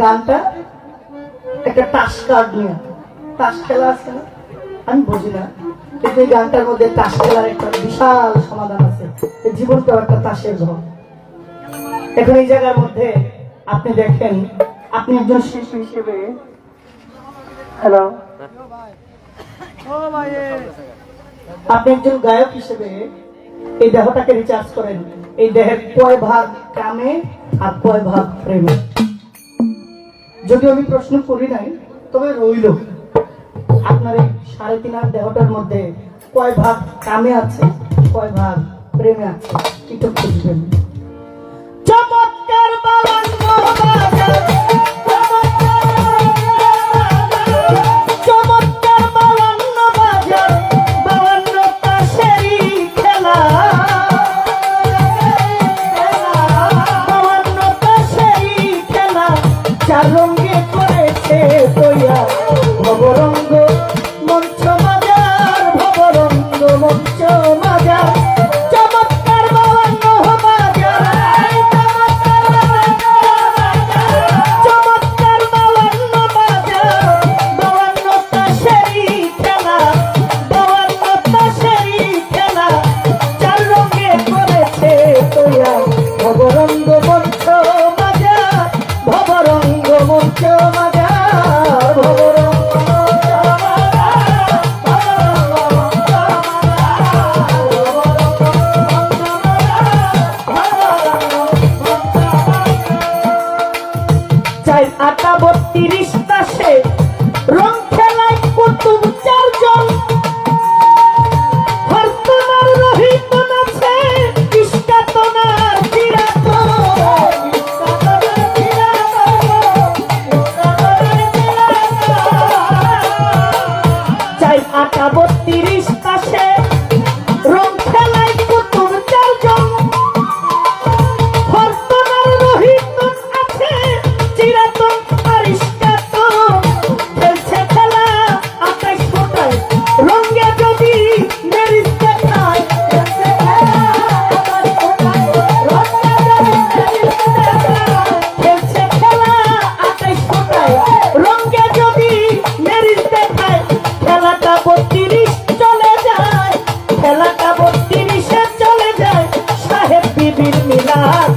গানটা একটা তাস কার্ড নিয়ে। তাস খেলা আছে না? আমি বুঝি না। কিন্তু এই গানটার মধ্যে তাস খেলার একটা বিশাল সমাধান আছে। জীবনটাও একটা তাসের ঘর এখন এই জায়গার মধ্যে আপনি দেখেন, আপনি একজন শিশু হিসেবে হ্যালো? আপনি একজন গায়ক হিসেবে এই দেহটাকে রিচার্জ করেন। এই দেহের কয় ভাগ কামে আর কয় ভাগ প্রেমে। যদিও আমি প্রশ্ন করি নাই, তবে রইল। আপনার এই সাড়ে তিন আর দেহটার মধ্যে কয় ভাগ কামে আছে, কয় ভাগ প্রেমে আছে? কিন্তু খুঁজবেন। হাতে কইয়া নবরঙ্গ বত্রিশে চলে যায় সাহেব বিবির মিলাদ।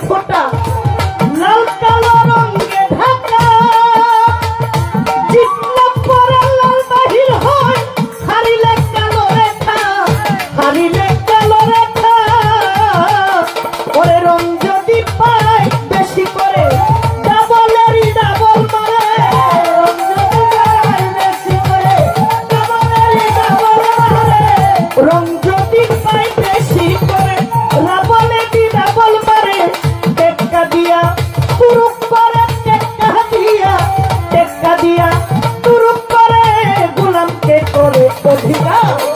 ফোঁটা Oh.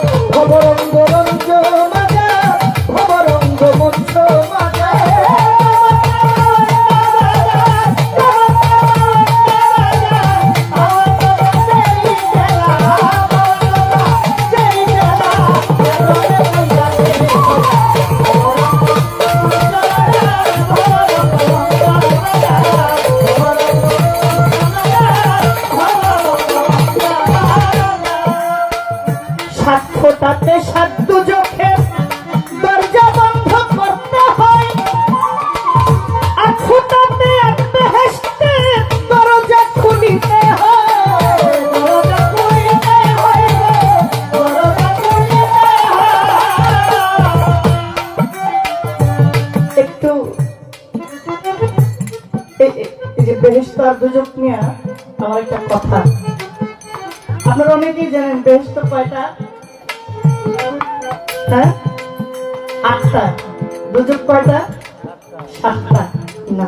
নিয়ে আমার একটা কথা। আপনারা অনেকেই জানেন কয়টা? হ্যাঁ? আটটা। দুজক কয়টা? সাতটা। না,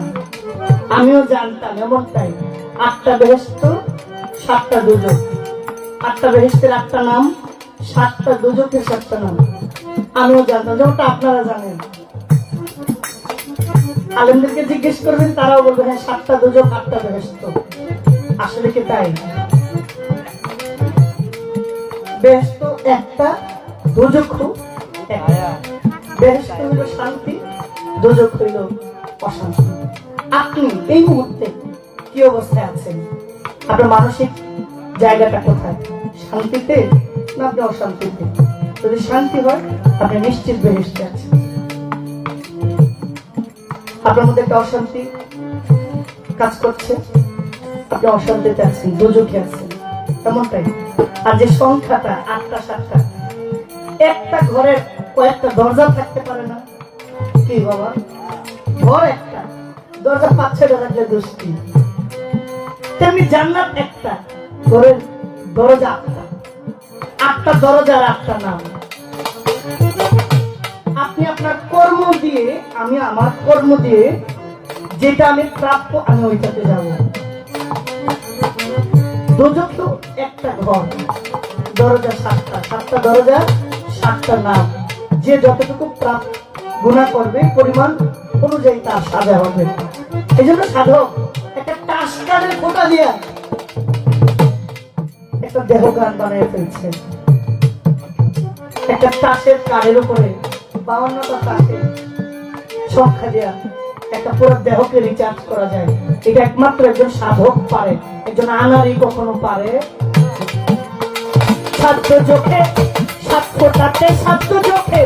আমিও জানতাম, এমনটাই। আটটা বেহেস্ত সাতটা দুজক আটটা বেহেস্তের আটটা নাম, সাতটা দুজকের সাতটা নাম। আমিও জানতাম, যেমনটা আপনারা জানেন। আলেমদেরকে জিজ্ঞেস করবেন, তারাও বলবে হ্যাঁ সাতটা দুজক আটটা বেহেস্ত আসলে কি তাই? বেহেস্ত একটা, দুজক একটা বেহেস্ত হইল শান্তি, দুজক হইল অশান্তি। আপনি এই মুহূর্তে কি অবস্থায় আছেন? আপনার মানসিক জায়গাটা কোথায়? শান্তিতে না আপনি অশান্তিতে? যদি শান্তি হয়, আপনি নিশ্চিত বেহেস্তে আছেন। আপনার মধ্যে একটা অশান্তি কাজ করছে। আপনি অশান্তিতে আছেন দুজকে আছেন তেমনটাই আর যে সংখ্যাটা, আটটা, সাতটা, একটা ঘরের কয়েকটা দরজা থাকতে পারে না। কি বাবা? ঘর একটা। দরজা পাঁচ ছয়টা থাকলে দুষ্টি তেমনি জান্নাত একটা। ঘরের দরজা আটটা। আটটা দরজা আর আটটা নাম দিয়ে আমি আমার কর্ম দিয়ে যেটা আমি প্রাপ্য, আমি ওইটাতে যাব। দুজন তো একটা ঘর, দরজা সাতটা সাতটা দরজা, সাতটা নাম যে যতটুকু প্রাপ্ত গুণা করবে, পরিমাণ অনুযায়ী তার সাজা হবে। এই জন্য সাধক একটা টাস কানের ফোটা দিয়া একটা দেহ গান বানিয়ে ফেলছে। একটা তাসের কানের উপরে বাউন্নটা তাসে সংখ্যা দেওয়া একটা পুরো দেহকে রিচার্জ করা যায়। এটা একমাত্র একজন সাধক পারে, একজন আনারি কখনো পারে। সাধ্য চোখে তাতে, সাধ্য চোখে।